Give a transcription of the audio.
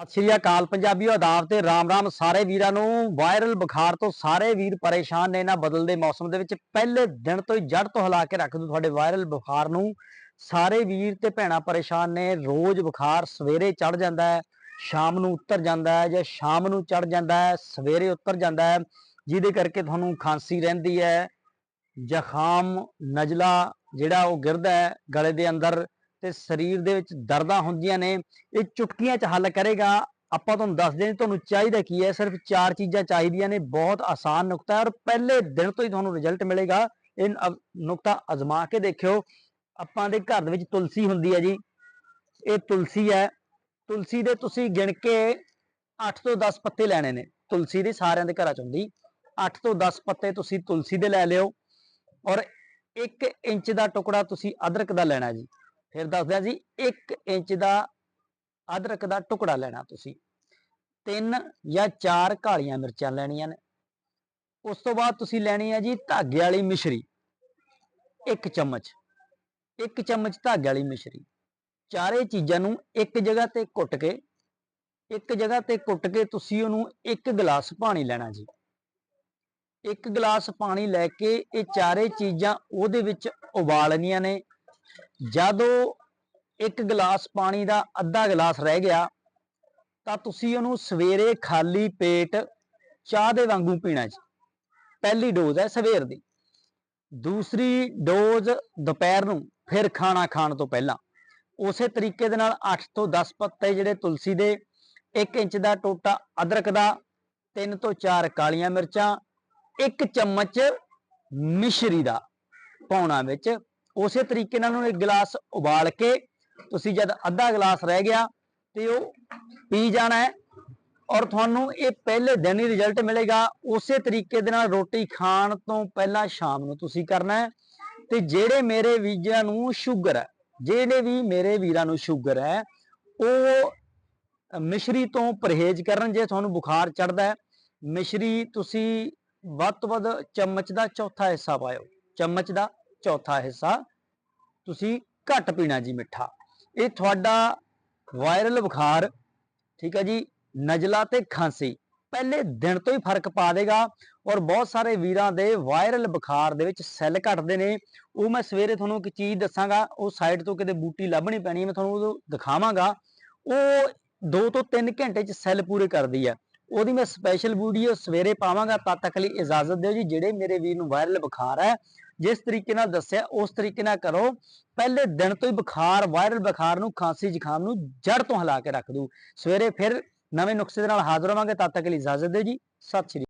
ਸਤਿ ਸ਼੍ਰੀ ਅਕਾਲ ਪੰਜਾਬੀਓ ਆਦਾਬ ਤੇ ਰਾਮ ਰਾਮ ਸਾਰੇ ਵੀਰਾਂ ਨੂੰ। ਵਾਇਰਲ ਬੁਖਾਰ ਤੋਂ ਸਾਰੇ ਵੀਰ ਪਰੇਸ਼ਾਨ ਨੇ ਇਹਨਾਂ ਬਦਲਦੇ ਮੌਸਮ ਦੇ ਵਿੱਚ। ਪਹਿਲੇ ਦਿਨ ਤੋਂ ਹੀ ਜੜ ਤੋਂ ਹਿਲਾ ਕੇ ਰੱਖ ਦੂ ਤੁਹਾਡੇ ਵਾਇਰਲ ਬੁਖਾਰ ਨੂੰ। ਸਾਰੇ ਵੀਰ ਤੇ ਭੈਣਾਂ ਪਰੇਸ਼ਾਨ ਨੇ। ਰੋਜ਼ ਬੁਖਾਰ ਸਵੇਰੇ ਚੜ ਜਾਂਦਾ ਹੈ, ਸ਼ਾਮ ਨੂੰ ਉਤਰ ਜਾਂਦਾ ਹੈ ਜਾਂ ਸ਼ਾਮ ਨੂੰ ਚੜ ਜਾਂਦਾ ਹੈ, ਸਵੇਰੇ ਉਤਰ ਜਾਂਦਾ ਹੈ। ਜਿਹਦੇ ਕਰਕੇ ਤੁਹਾਨੂੰ ਖਾਂਸੀ ਰਹਿੰਦੀ ਹੈ ਜ਼ੁਕਾਮ ਨਜ਼ਲਾ ਜਿਹੜਾ ਉਹ ਗਿਰਦਾ ਹੈ ਗਲੇ ਦੇ ਅੰਦਰ। ਤੇ ਸਰੀਰ ਦੇ ਵਿੱਚ ਦਰਦਾਂ ਹੁੰਦੀਆਂ ਨੇ, ਇਹ ਚੁਟਕੀਆਂ 'ਚ ਹੱਲ ਕਰੇਗਾ। ਆਪਾਂ ਤੁਹਾਨੂੰ ਦੱਸਦੇ ਹਾਂ ਤੁਹਾਨੂੰ ਚਾਹੀਦਾ ਕੀ ਹੈ, ਸਿਰਫ ਚਾਰ ਚੀਜ਼ਾਂ ਚਾਹੀਦੀਆਂ ਨੇ, ਬਹੁਤ ਆਸਾਨ ਨੁਕਤਾ ਹੈ ਔਰ ਪਹਿਲੇ ਦਿਨ ਤੋਂ ਹੀ ਤੁਹਾਨੂੰ ਰਿਜ਼ਲਟ ਮਿਲੇਗਾ। ਇਹ ਨੁਕਤਾ ਅਜ਼ਮਾ ਕੇ ਦੇਖਿਓ, ਆਪਾਂ ਦੇ ਘਰ ਦੇ ਵਿੱਚ ਤੁਲਸੀ ਹੁੰਦੀ ਹੈ ਜੀ। ਇਹ ਤੁਲਸੀ ਹੈ। ਤੁਲਸੀ ਦੇ ਤੁਸੀਂ ਗਿਣ ਕੇ 8 ਤੋਂ 10 ਪੱਤੇ ਲੈਣੇ ਨੇ, ਤੁਲਸੀ ਦੇ ਸਾਰਿਆਂ ਦੇ ਘਰਾਂ ਚ ਹੁੰਦੀ 8 ਤੋਂ 10 ਪੱਤੇ ਤੁਸੀਂ ਤੁਲਸੀ ਦੇ ਲੈ ਲਿਓ ਔਰ 1 ਇੰਚ ਦਾ ਟੁਕੜਾ ਤੁਸੀਂ ਅਦਰਕ ਦਾ ਲੈਣਾ ਜੀ। ਫਿਰ ਦੱਸਦਿਆਂ ਜੀ 1 ਇੰਚ ਦਾ ਅਦਰਕ ਦਾ ਟੁਕੜਾ ਲੈਣਾ ਤੁਸੀਂ। ਤਿੰਨ ਜਾਂ ਚਾਰ ਕਾਲੀਆਂ ਮਿਰਚਾਂ ਲੈਣੀਆਂ ਨੇ। ਉਸ ਤੋਂ ਬਾਅਦ ਤੁਸੀਂ ਲੈਣੀ ਹੈ ਜੀ ਧਾਗੇ ਵਾਲੀ ਮਿਸ਼ਰੀ। 1 ਚਮਚ। 1 ਚਮਚ ਧਾਗੇ ਵਾਲੀ ਮਿਸ਼ਰੀ। ਚਾਰੇ ਚੀਜ਼ਾਂ ਨੂੰ ਇੱਕ ਜਗ੍ਹਾ ਤੇ ਕੁੱਟ ਕੇ, ਇੱਕ ਜਗ੍ਹਾ ਤੇ ਕੁੱਟ ਕੇ ਤੁਸੀਂ ਉਹਨੂੰ ਇੱਕ ਗਲਾਸ ਪਾਣੀ ਲੈਣਾ ਜੀ। ਇੱਕ ਗਲਾਸ ਪਾਣੀ ਲੈ ਕੇ ਇਹ ਚਾਰੇ ਚੀਜ਼ਾਂ ਉਹਦੇ ਵਿੱਚ ਉਬਾਲਣੀਆਂ ਨੇ। ਜਦੋਂ ਇੱਕ ਗਲਾਸ ਪਾਣੀ ਦਾ ਅੱਧਾ ਗਲਾਸ ਰਹਿ ਗਿਆ, ਤਾਂ ਤੁਸੀਂ ਉਹਨੂੰ ਸਵੇਰੇ ਖਾਲੀ ਪੇਟ ਚਾਹ ਦੇ ਵਾਂਗੂ ਪੀਣਾ ਜੀ। ਪਹਿਲੀ ਡੋਜ਼ ਹੈ ਸਵੇਰ ਦੀ। ਦੂਸਰੀ ਡੋਜ਼ ਦੁਪਹਿਰ ਨੂੰ, ਫਿਰ ਖਾਣਾ ਖਾਣ ਤੋਂ ਪਹਿਲਾਂ। ਉਸੇ ਤਰੀਕੇ ਦੇ ਨਾਲ 8 ਤੋਂ 10 ਪੱਤੇ ਜਿਹੜੇ ਤੁਲਸੀ ਦੇ 1 ਇੰਚ ਦਾ ਟੋਟਾ ਅਦਰਕ ਦਾ 3 ਤੋਂ 4 ਕਾਲੀਆਂ ਮਿਰਚਾਂ 1 ਚਮਚ ਮਿਸ਼ਰੀ ਦਾ ਪਾਉਣਾ ਵਿੱਚ ਉਸੇ ਤਰੀਕੇ ਨਾਲ ਉਹਨੂੰ ਇੱਕ ਗਲਾਸ ਉਬਾਲ ਕੇ, ਤੁਸੀਂ ਜਦ ਅੱਧਾ ਗਲਾਸ ਰਹਿ ਗਿਆ ਤੇ ਉਹ ਪੀ ਜਾਣਾ ਹੈ ਔਰ ਤੁਹਾਨੂੰ ਇਹ ਪਹਿਲੇ ਦਿਨ ਹੀ ਰਿਜ਼ਲਟ ਮਿਲੇਗਾ। ਉਸੇ ਤਰੀਕੇ ਦੇ ਨਾਲ ਰੋਟੀ ਖਾਣ ਤੋਂ ਪਹਿਲਾਂ ਸ਼ਾਮ ਨੂੰ ਤੁਸੀਂ ਕਰਨਾ ਹੈ ਤੇ ਜਿਹੜੇ ਮੇਰੇ ਵੀਰਾਂ ਨੂੰ ਸ਼ੂਗਰ ਹੈ, ਜਿਹੜੇ ਵੀ ਮੇਰੇ ਵੀਰਾਂ ਨੂੰ ਸ਼ੂਗਰ ਹੈ, ਉਹ ਮਿਸ਼ਰੀ ਤੋਂ ਪਰਹੇਜ਼ ਕਰਨ ਜੇ ਤੁਹਾਨੂੰ ਬੁਖਾਰ ਚੜਦਾ ਹੈ, ਮਿਸ਼ਰੀ ਤੁਸੀਂ ਵੱਧ ਤੋਂ ਵੱਧ ਚਮਚ ਦਾ ਚੌਥਾ ਹਿੱਸਾ ਪਾਇਓ, ਚਮਚ ਦਾ ਚੌਥਾ ਹਿੱਸਾ, ਤੁਸੀਂ ਘੱਟ ਪੀਣਾ ਜੀ ਮਿੱਠਾ। ਇਹ ਤੁਹਾਡਾ ਵਾਇਰਲ ਬੁਖਾਰ, ਠੀਕ ਹੈ ਜੀ, ਨਜ਼ਲਾ ਤੇ ਖਾਂਸੀ, ਪਹਿਲੇ ਦਿਨ ਤੋਂ ਹੀ ਫ਼ਰਕ ਪਾ ਦੇਗਾ ਔਰ ਬਹੁਤ ਸਾਰੇ ਵੀਰਾਂ ਦੇ ਵਾਇਰਲ ਬੁਖਾਰ ਦੇ ਵਿੱਚ ਸੈੱਲ ਘਟਦੇ ਨੇ। ਉਹ ਮੈਂ ਸਵੇਰੇ ਤੁਹਾਨੂੰ ਇੱਕ ਚੀਜ਼ ਦੱਸਾਂਗਾ, ਉਹ ਸਾਈਡ ਤੋਂ ਕਿਤੇ ਬੂਟੀ ਲੱਭਣੀ ਪੈਣੀ ਮੈਂ ਤੁਹਾਨੂੰ ਉਹ ਦਿਖਾਵਾਂਗਾ। ਉਹ 2 ਤੋਂ 3 ਘੰਟੇ ਚ ਸੈੱਲ ਪੂਰੇ ਕਰਦੀ ਹੈ। ਉਹਦੀ ਮੈਂ ਸਪੈਸ਼ਲ ਵੀਡੀਓ ਸਵੇਰੇ ਪਾਵਾਂਗਾ, ਤਦ ਤੱਕ ਲਈ ਇਜਾਜ਼ਤ ਦਿਓ ਜੀ, ਜਿਹੜੇ ਮੇਰੇ ਵੀਰ ਨੂੰ ਵਾਇਰਲ ਬੁਖਾਰ ਹੈ ਜਿਸ ਤਰੀਕੇ ਨਾਲ ਦੱਸਿਆ, ਉਸ ਤਰੀਕੇ ਨਾਲ ਕਰੋ, ਪਹਿਲੇ ਦਿਨ ਤੋਂ ਹੀ ਬੁਖਾਰ ਵਾਇਰਲ ਬੁਖਾਰ ਨੂੰ ਖਾਂਸੀ ਜ਼ੁਕਾਮ ਨੂੰ ਜੜ ਤੋਂ ਹਿਲਾ ਕੇ ਰੱਖ ਦੂ ਸਵੇਰੇ ਫਿਰ ਨਵੇਂ ਨੁਸਖੇ ਦੇ ਨਾਲ ਹਾਜ਼ਰ ਹੋਵਾਂਗੇ। ਤਦ ਤੱਕ ਲਈ ਇਜਾਜ਼ਤ ਦਿਓ ਜੀ। ਸਤਿ ਸ਼੍ਰੀ